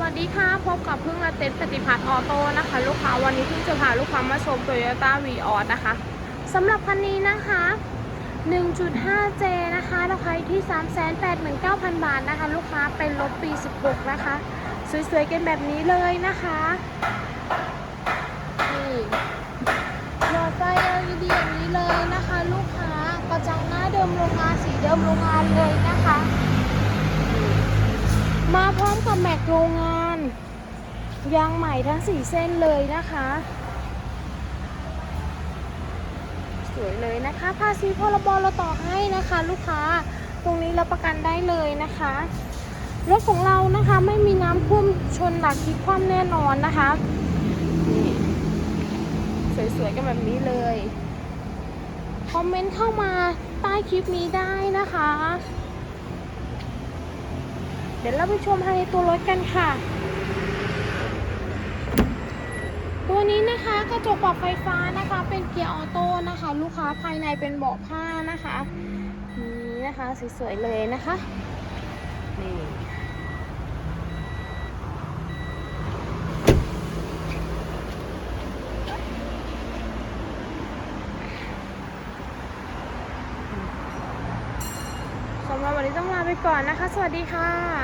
วัสดีค่ะ พบกับพึ่งและเต็ปฏิพัฒน์ออโต้นะคะ ลูกค้าวันนี้พิ่งจะพาลูกค้ามาชม Toyota v ีออนะคะสำหรับคันนี้นะคะ 1.5J นะคะราคาอยู่ที่ 389,000 บาทนะคะ ลูกค้าเป็นรถปี 16 นะคะ สวยๆกันแบบนี้เลยนะคะนี่หลอดไฟ LED อย่างนี้เลยนะคะ ลูกค้ากระจังหน้าเดิมโรงงานสีเดิมโรงงานเลยนะคะ มาพร้อมกับแม็กโรงงาน ยางใหม่ทั้ง4เส้นเลยนะคะ สวยเลยนะคะภาษีพรบเราต่อให้นะคะ ลูกค้าตรงนี้เรับประกันได้เลยนะคะรถของเรานะคะไม่มีน้ำท่วมชนหลักคิดความแน่นอนนะคะสวยๆกันแบบนี้เลย คอมเมนต์เข้ามาใต้คลิปนี้ได้นะคะ ดี๋ยวเราไปชมภายในตัวรถกันค่ะ ตัวนี้นะคะกระจกปรับไฟฟ้านะคะ เป็นเกียร์ออโต้นะคะ ลูกค้าภายในเป็นเบาะผ้านะคะนี่นะคะสวยๆเลยนะคะนี่สำหรับวันนี้ต้องลาไปก่อนนะคะ สวัสดีค่ะ